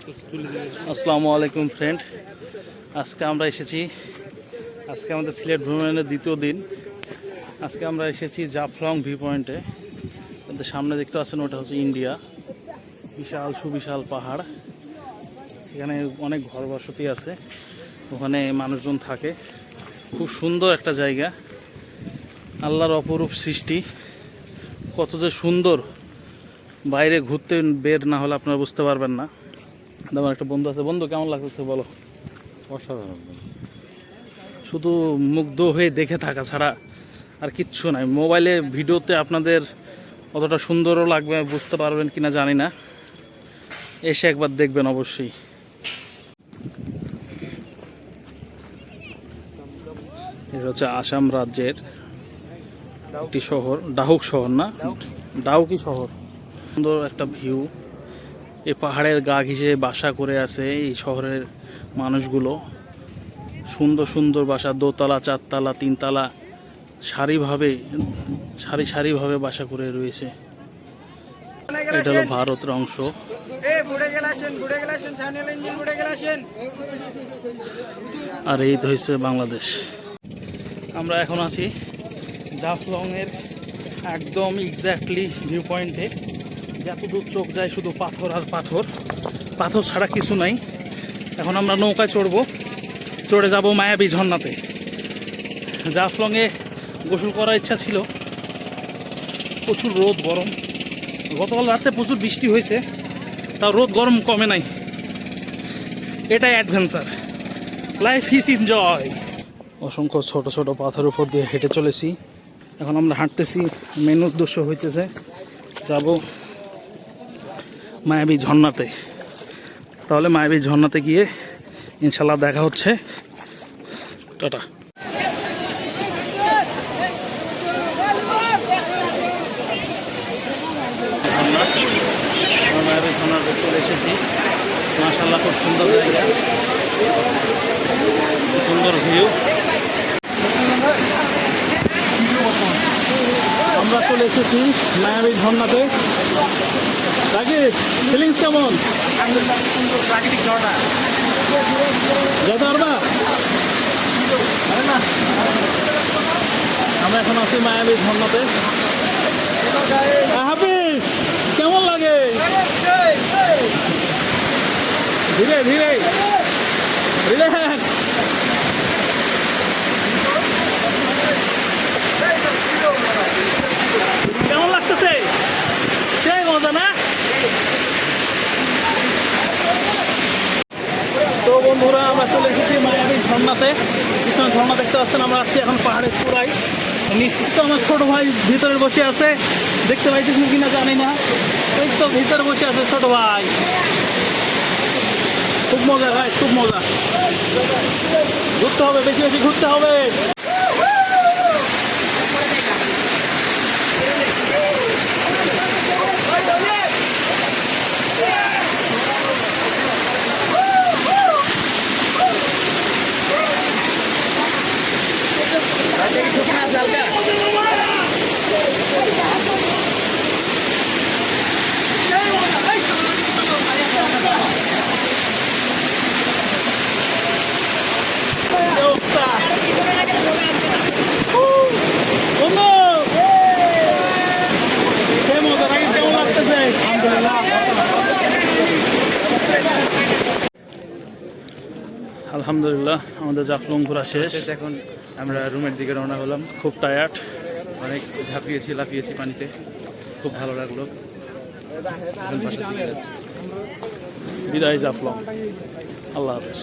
আসসালামু আলাইকুম ফ্রেন্ড আজকে আমরা এসেছি, আজকে আমাদের সিলেট ভ্রমণের দ্বিতীয় দিন। আজকে আমরা এসেছি জাফলং ভিউ পয়েন্টে আমাদের সামনে দেখতে পাচ্ছেন, ওটা হচ্ছে ইন্ডিয়া। বিশাল, সুবিশাল পাহাড়। এখানে অনেক ঘর বসতি আছে। ওখানে মানুষজন থাকে। খুব সুন্দর একটা জায়গা। আল্লাহর অপরূপ সৃষ্টি। কত যে সুন্দর। বাইরে ঘুরতে বের না হলে আপনারা বুঝতে পারবেন না। আমার একটা বন্ধু আছে। বন্ধু কেমন লাগতেছে বলো? অসাধারণ শুধু মুগ্ধ হয়ে দেখে থাকা ছাড়া আর কিচ্ছু নাই। মোবাইলে ভিডিওতে আপনাদের অতটা সুন্দরও লাগবে বুঝতে পারবেন কিনা জানি না। এসে একবার দেখবেন অবশ্যই। এটা হচ্ছে আসাম রাজ্যের একটি শহর ডাহুক শহর না? ডাউকি শহর। সুন্দর একটা ভিউ এই পাহাড়ের গা ঘিসে বাসা করে আছে এই শহরের মানুষগুলো। সুন্দর সুন্দর বাসা দোতলা চারতলা তিনতলা সারিভাবে সারি সারিভাবে বাসা করে রয়েছে। এটা হলো ভারতের অংশ। আর এই তো হচ্ছে বাংলাদেশ। আমরা এখন আছি জাফলংয়ের একদম এক্স্যাক্টলি ভিউ পয়েন্টে যতদূর চোখ যায় শুধু পাথর আর পাথর। পাথর ছাড়া কিছু নাই। এখন আমরা নৌকায় চড়বো। চড়ে যাব মায়াবী ঝর্ণাতে। জাফলংয়ে গোসল করার ইচ্ছা ছিল। প্রচুর রোদ, গরম। গতকাল রাতে প্রচুর বৃষ্টি হয়েছে। তাও রোদ, গরম কমে নাই। এটাই অ্যাডভেঞ্চার লাইফ ইজ এনজয় অসংখ্য ছোট ছোট পাথরের উপর দিয়ে হেঁটে চলেছি। এখন আমরা হাঁটতেছি। মেন উদ্দেশ্য হইতেছে যাব মায়াবী ঝর্ণাতে। তাহলে মায়াবী ঝর্ণাতে গিয়ে ইনশাল্লাহ দেখা হচ্ছে। টাটা। মায়াবী ঝর্ণাতে চলে এসেছি। মাসাল্লাহ খুব সুন্দর জায়গা সুন্দর ভিউ আমরা চলে এসেছি মায়াবী ঝর্ণাতে রাকেশ ফিলিংস কেমন? যেতে পারবা। আমরা এখন আছি মায়াবী ঝর্ণাতে আহ, হাফিজ কেমন লাগে ধীরে ধীরে রিল্যাক্স কেমন লাগতেছে সেই মজা না তো আমরা চলে এসেছি মায়াবী ঝর্ণাতে। পিছনে ঝর্ণা দেখতে পাচ্ছেন, আমরা আসছি এখন পাহাড়ের চূড়ায়। নিশ্চিত আমার ছোট ভাই ভিতরে বসে আছে। দেখতে পাইতেছেন কিনা জানি না। ওই তো ভিতরে বসে আছে ছোট ভাই। খুব মজা ভাই খুব মজা। ঘুরতে হবে, বেশি বেশি ঘুরতে হবে কি অবস্থা বন্ধু সেই মজা নাকি কেমন লাগতেছে আলহামদুলিল্লাহ আমাদের জাফলং ঘোরা শেষ এখন আমরা রুমের দিকে রওনা হলাম। খুব টায়ার্ড অনেক ঝাঁপিয়েছি লাফিয়েছি পানিতে। খুব ভালো লাগল। বিদায় জাফলং। আল্লাহ হাফেজ।